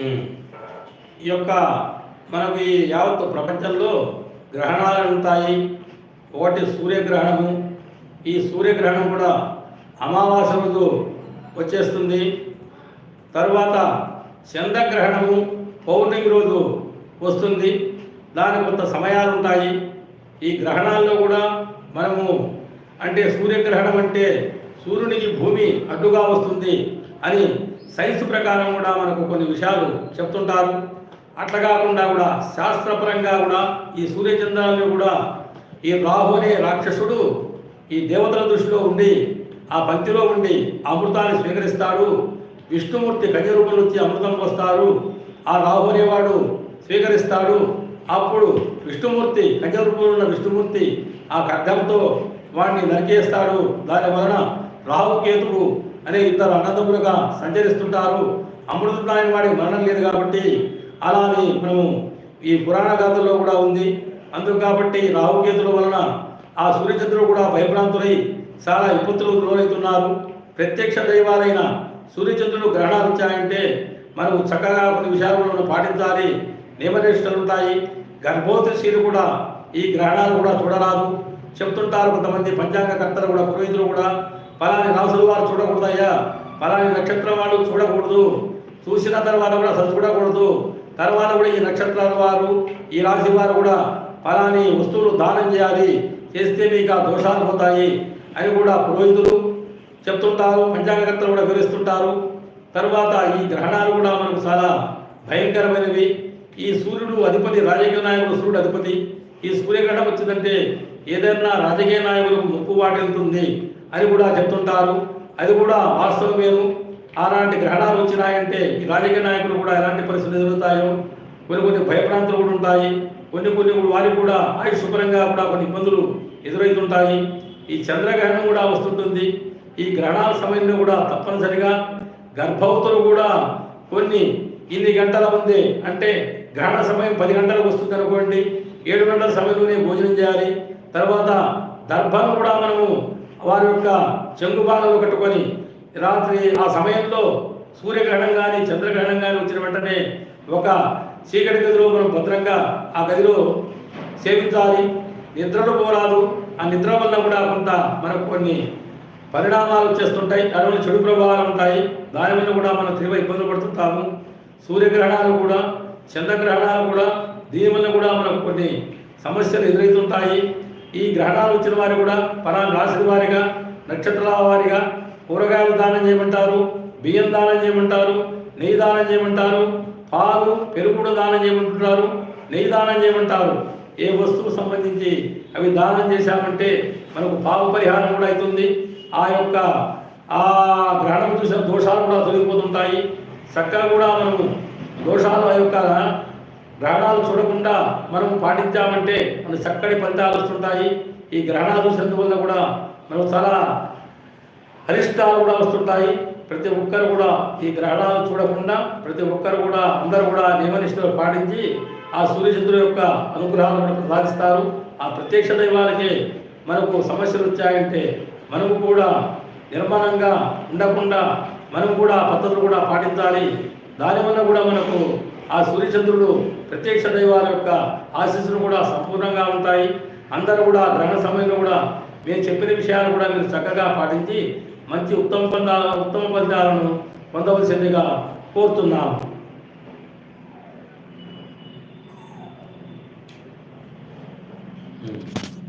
ఈ యొక్క మనకు ఈ యావత్ ప్రపంచంలో గ్రహణాలు ఉంటాయి. ఒకటి సూర్యగ్రహణము. ఈ సూర్యగ్రహణం కూడా అమావాస్య రోజు వచ్చేస్తుంది. తరువాత చంద్రగ్రహణము పౌర్ణమి రోజు వస్తుంది. దానికి కొంత సమయాలు ఉంటాయి. ఈ గ్రహణాల్లో కూడా మనము అంటే సూర్యగ్రహణం అంటే సూర్యునికి భూమి అడ్డుగా వస్తుంది అని సైన్స్ ప్రకారం కూడా మనకు కొన్ని విషయాలు చెప్తుంటారు. అట్లా కాకుండా కూడా శాస్త్రపరంగా కూడా ఈ సూర్యచంద్రాలను కూడా ఈ రాహు అనే రాక్షసుడు ఈ దేవతల దృష్టిలో ఉండి ఆ పంక్తిలో ఉండి అమృతాన్ని స్వీకరిస్తాడు. విష్ణుమూర్తి కన్యరూపంలో అమృతం వస్తారు ఆ రాహు అనేవాడు స్వీకరిస్తాడు. అప్పుడు విష్ణుమూర్తి గజరూపంలో ఉన్న విష్ణుమూర్తి ఆ ఖడ్గంతో వాడిని నరికేస్తాడు. దాని వలన రాహుకేతుడు అనే ఇద్దరు అన్నదమ్ములుగా సంచరిస్తుంటారు. అమృతనాయన వాడికి మరణం లేదు కాబట్టి అలా అని మనము ఈ పురాణ గాథల్లో కూడా ఉంది. అందుకు కాబట్టి రాహుకేతుల వలన ఆ సూర్యచంద్రుడు కూడా భయభ్రాంతులై చాలా విపత్తులు లోనవుతున్నారు. ప్రత్యక్ష దైవాలైన సూర్యచంద్రుడు గ్రహణాలు వచ్చాయంటే మనం చక్కగా కొన్ని విషయాలను పాటించాలి. నియమనిష్టలు ఉంటాయి. గర్భవతి కూడా ఈ గ్రహణాలు కూడా చూడరాదు. చెప్తుంటారు కొంతమంది పంచాంగకర్తలు కూడా పురోహితులు కూడా పలాని రాసులు వారు చూడకూడదయ్యా. పలాని నక్షత్రం వాళ్ళు చూడకూడదు. చూసిన తర్వాత కూడా అసలు చూడకూడదు. తర్వాత కూడా ఈ నక్షత్రాల వారు ఈ రాశి వారు కూడా పలాని వస్తువులు దానం చేయాలి. చేస్తే మీకు ఆ దోషాలు పోతాయి అని కూడా పురోహితులు చెప్తుంటారు. పంచాంగకర్తలు కూడా వివరిస్తుంటారు. తరువాత ఈ గ్రహణాలు కూడా మనకు చాలా భయంకరమైనవి. ఈ సూర్యుడు అధిపతి రాజకీయ నాయకుడు సూర్యుడు అధిపతి. ఈ సూర్యగ్రహణం వచ్చిందంటే ఏదైనా రాజకీయ నాయకులకు ముప్పు వాటిల్తుంది అని కూడా చెప్తుంటారు. అది కూడా వాస్తవమేను అలాంటి గ్రహణాలు వచ్చినాయంటే ఈ రాజకీయ నాయకులు కూడా ఎలాంటి పరిస్థితులు ఎదురుతాయో కొన్ని కొన్ని భయప్రాంతాలు కూడా ఉంటాయి. కొన్ని కొన్ని వారికి కూడా ఆయుష్పరంగా కూడా కొన్ని ఇబ్బందులు ఎదురవుతుంటాయి ఈ చంద్రగ్రహణం కూడా వస్తుంటుంది. ఈ గ్రహణాల సమయంలో కూడా తప్పనిసరిగా గర్భవతులు కూడా కొన్ని ఇన్ని గంటల ముందే అంటే గ్రహణ సమయం పది గంటలకు వస్తుంది అనుకోండి. ఏడు గంటల సమయంలోనే భోజనం చేయాలి. తర్వాత దర్భను కూడా మనము వారి యొక్క చెంగుబాణలు కట్టుకొని రాత్రి ఆ సమయంలో సూర్యగ్రహణం కానీ చంద్రగ్రహణం కానీ వచ్చిన వెంటనే ఒక చీకటి గదిలో మనం భద్రంగా ఆ గదిలో సేవించాలి. నిద్రలు పోరాదు. ఆ నిద్ర వల్ల కూడా కొంత మనకు కొన్ని పరిణామాలు వచ్చేస్తుంటాయి. దానివల్ల చెడు ప్రభావాలు ఉంటాయి. దానివల్ల కూడా మనం తీవ్ర ఇబ్బందులు పడుతుంటాము. సూర్యగ్రహణాలు కూడా చంద్రగ్రహణాలు కూడా దీనివల్ల కూడా మనకు కొన్ని సమస్యలు ఎదురవుతుంటాయి. ఈ గ్రహణాలు వచ్చిన వారు కూడా పలానా రాశి వారిగా నక్షత్రాల వారిగా కూరగాయలు దానం చేయమంటారు బియ్యం దానం చేయమంటారు నెయ్యి దానం చేయమంటారు పాలు పెరుగు కూడా దానం చేయమంటున్నారు నెయ్యి దానం చేయమంటారు. ఏ వస్తువు సంబంధించి అవి దానం చేశామంటే మనకు పాప పరిహారం కూడా అవుతుంది. ఆ యొక్క ఆ గ్రహణం చూసిన దోషాలు కూడా తొలగిపోతుంటాయి. చక్కగా కూడా మనము దోషాలు ఆ యొక్క గ్రహణాలు చూడకుండా మనం పాటించామంటే మన చక్కటి ఫలితాలు వస్తుంటాయి. ఈ గ్రహణాలు చూసినందువల్ల కూడా మనం చాలా అరిష్టాలు కూడా వస్తుంటాయి. ప్రతి ఒక్కరు కూడా ఈ గ్రహణాలు చూడకుండా ప్రతి ఒక్కరు కూడా అందరూ కూడా నియమనిష్టలు పాటించి ఆ సూర్యచంద్రుల యొక్క అనుగ్రహాలను కూడా ప్రసాదిస్తారు. ఆ ప్రత్యక్ష దైవాలకే మనకు సమస్యలు వచ్చాయంటే మనము కూడా నిర్మాణంగా ఉండకుండా మనం కూడా పద్ధతులు కూడా పాటించాలి. దానివల్ల కూడా మనకు ఆ సూర్యచంద్రుడు ప్రత్యక్ష దైవాల యొక్క ఆశీస్సులు కూడా సంపూర్ణంగా ఉంటాయి అందరూ కూడా గ్రహణ సమయంలో కూడా మేము చెప్పిన విషయాలు కూడా మీరు చక్కగా పాటించి మంచి ఉత్తమ పొందాల ఉత్తమ ఫలితాలను పొందవలసిందిగా కోరుతున్నాము Hmm.